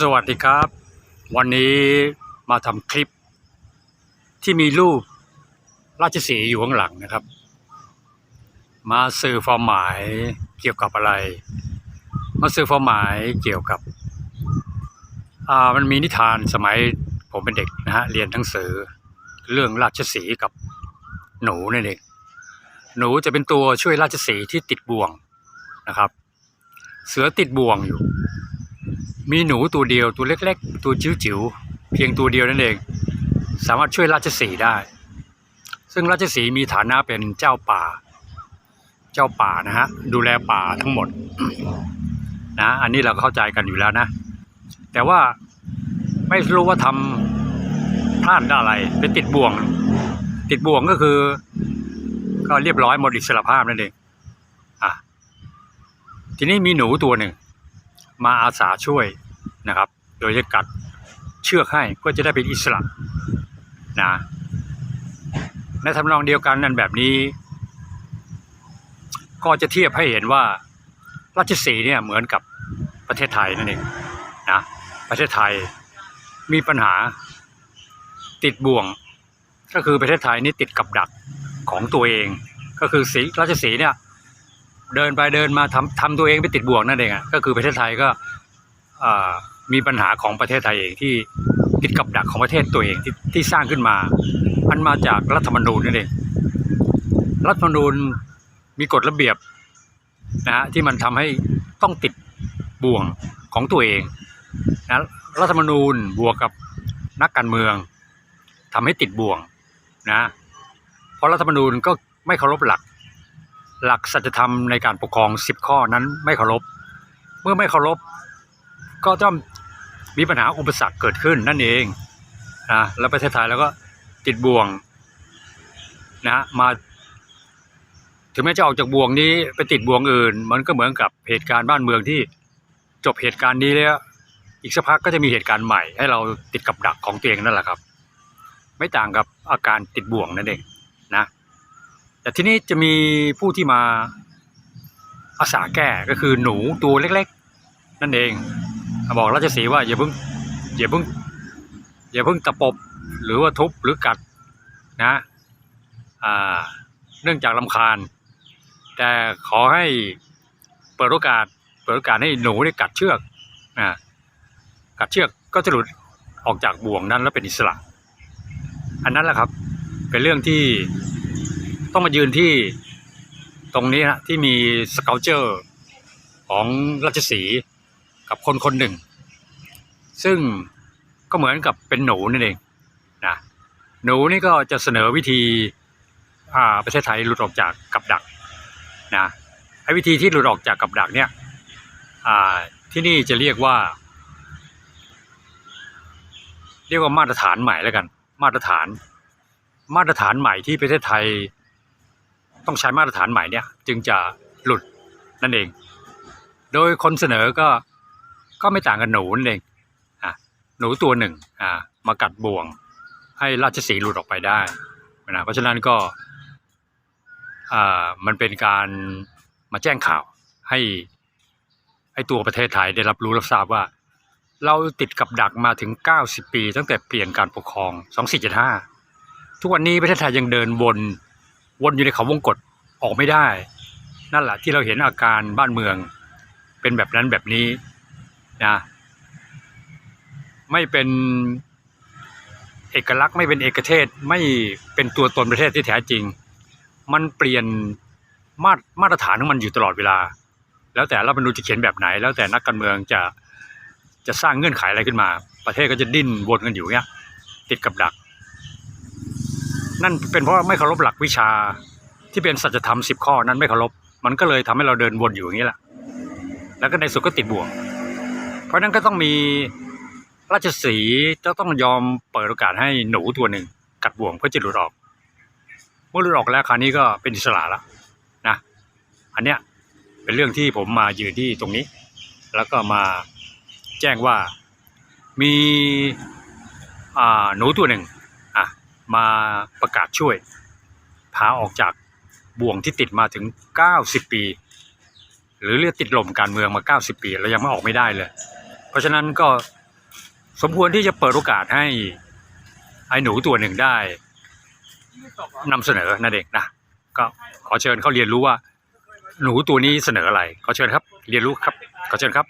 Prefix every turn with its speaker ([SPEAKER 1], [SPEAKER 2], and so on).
[SPEAKER 1] สวัสดีครับ วันนี้มาทำคลิป ที่มีรูปราชสีอยู่ข้างหลังนะครับ มาสื่อความหมายเกี่ยวกับอะไร มาสื่อความหมายเกี่ยวกับอ่ามันมีนิทานสมัยผมเป็นเด็กนะฮะเรียนหนังสือ เรื่องราชสีกับหนูนั่นเองหนูจะเป็นตัวช่วยราชสีที่ติดบ่วงนะครับ เสือติดบ่วงอยู่ มีหนูตัวเดียวตัวเล็ก ๆ ตัวจิ๋วๆเพียงตัวเดียวนั่นเอง สามารถช่วยราชสีได้ ซึ่งราชสีมีฐานะเป็นเจ้าป่า เจ้าป่านะฮะดูแลป่าทั้งหมดนะอันนี้เราเข้าใจกันอยู่แล้วนะ แต่ว่าไม่รู้ว่าทำพลาดอะไรไปติดบ่วง ติดบ่วงก็คือ ก็เรียบร้อยหมดอิสรภาพนั่นเองอะทีนี้มีหนูตัวหนึ่ง มาอาสาช่วยนะครับ โดยจะกัดเชือกให้เพื่อจะได้เป็นอิสระนะในทำนองเดียวกันนั่นแบบนี้ ก็จะเทียบให้เห็นว่าราชสีเนี่ยเหมือนกับประเทศไทยนั่นเองนะประเทศไทยมีปัญหาติดบ่วง ก็คือประเทศไทยนี่ติดกับดักของตัวเอง ก็คือสีราชสีเนี่ย เดินไปเดินมาทำทำตัวเองไปติดบ่วงนั่นเองอะก็คือประเทศไทยก็มีปัญหาของประเทศไทยเองที่ติดกับดักของประเทศตัวเองที่ที่สร้างขึ้นมา มันมาจากรัฐธรรมนูญนั่นเองรัฐธรรมนูญมีกฎระเบียบนะฮะที่มันทำให้ต้องติดบ่วงของตัวเองนะรัฐธรรมนูญบวกกับนักการเมืองทำให้ติดบ่วงนะเพราะรัฐธรรมนูญก็ไม่เคารพหลัก หลักสัจธรรมในการปกครองสิบข้อนั้นไม่เคารพ เมื่อไม่เคารพ ก็ต้องมีปัญหาอุปสรรคเกิดขึ้นนั่นเองนะแล้วประเทศไทยแล้วก็ติดบ่วงนะมาถึงแม้จะออกจากบ่วงนี้ไปติดบ่วงอื่น มันก็เหมือนกับเหตุการณ์บ้านเมืองที่จบเหตุการณ์นี้แล้วอีกสักพักก็จะมีเหตุการณ์ใหม่ ให้เราติดกับดักของตัวเองนั่นแหละครับ ไม่ต่างกับอาการติดบ่วงนั่นเองนะ แต่ที่นี้จะมีผู้ที่มาอาสาแก้ก็คือหนูตัวเล็กๆ นั่นเอง บอกราชสีว่าอย่าเพิ่งอย่าเพิ่งอย่าเพิ่งตะปบหรือว่าทุบหรือกัดนะอ่าเนื่องจากลำคาญ แต่ขอให้เปิดโอกาสเปิดโอกาสให้หนูได้กัดเชือกนะกัดเชือกก็จะหลุดออกจากบ่วงนั้นแล้วเป็นอิสระ อันนั้นแหละครับเป็นเรื่องที่ ต้องมายืนที่ตรงนี้ฮะที่มีสเกลเจอร์ของราชสีกับคนคนหนึ่ง ซึ่งก็เหมือนกับเป็นหนูนั่นเองนะหนูนี่ก็จะเสนอวิธีอ่าประเทศไทยหลุดออกจากกับดักนะไอ้วิธีที่หลุดออกจากกับดักเนี่ยอ่าที่นี่จะเรียกว่า เรียกว่ามาตรฐานใหม่แล้วกัน มาตรฐาน มาตรฐานใหม่ที่ประเทศไทย ต้องใช้มาตรฐานใหม่เนี่ยจึงจะหลุดนั่นเอง โดยคนเสนอก็ก็ไม่ต่างกันหนูนั่นเองอะหนูตัวหนึ่งอ่ามากัดบ่วง ให้ราชสีห์หลุดออกไปได้นะเพราะฉะนั้นก็อ่ามันเป็นการมาแจ้งข่าวให้ให้ตัวประเทศไทยได้รับรู้รับทราบว่า เราติดกับดักมาถึง 90 ปี ตั้งแต่เปลี่ยนการปกครอง 2475 ทุกวันนี้ประเทศไทยยังเดินวน วนอยู่ในเขาวงกฏออกไม่ได้ นั่นแหละที่เราเห็นอาการบ้านเมือง เป็นแบบนั้นแบบนี้นะไม่เป็นเอกลักษณ์ไม่เป็นเอกเทศไม่เป็นตัวตนประเทศที่แท้จริง มันเปลี่ยนมาตรมาตรฐานของมันอยู่ตลอดเวลา แล้วแต่รัฐธรรมนูญจะเขียนแบบไหน แล้วแต่นักการเมืองจะจะสร้างเงื่อนไขอะไรขึ้นมา ประเทศก็จะดิ้นวนกันอยู่เงี้ยติดกับดัก นั่นเป็นเพราะไม่เคารพหลักวิชาที่เป็นสัจธรรมสิบข้อนั้นไม่เคารพมันก็เลยทำให้เราเดินวนอยู่อย่างนี้แหละแล้วก็ในสุดก็ติดบ่วง เพราะฉะนั้นก็ต้องมีราชสีจะต้องยอมเปิดโอกาสให้หนูตัวหนึ่งกัดบ่วงเพื่อจะหลุดออก เมื่อหลุดออกแล้วคราวนี้ก็เป็นอิสระแล้วนะอันเนี้ยเป็นเรื่องที่ผมมายืนที่ตรงนี้ แล้วก็มาแจ้งว่ามีหนูตัวหนึ่ง มาประกาศช่วยพาออกจากบ่วงที่ติดมาถึง 90 ปี หรือเรียกติดลมการเมืองมา 90 ปีแล้วยังไม่ออกไม่ได้เลย เพราะฉะนั้นก็สมควรที่จะเปิดโอกาสให้ไอ้หนูตัวหนึ่งได้นำเสนอนั่นเองนะก็ขอเชิญเขาเรียนรู้ว่า หนูตัวนี้เสนออะไรขอเชิญครับ เรียนรู้ครับขอเชิญครับ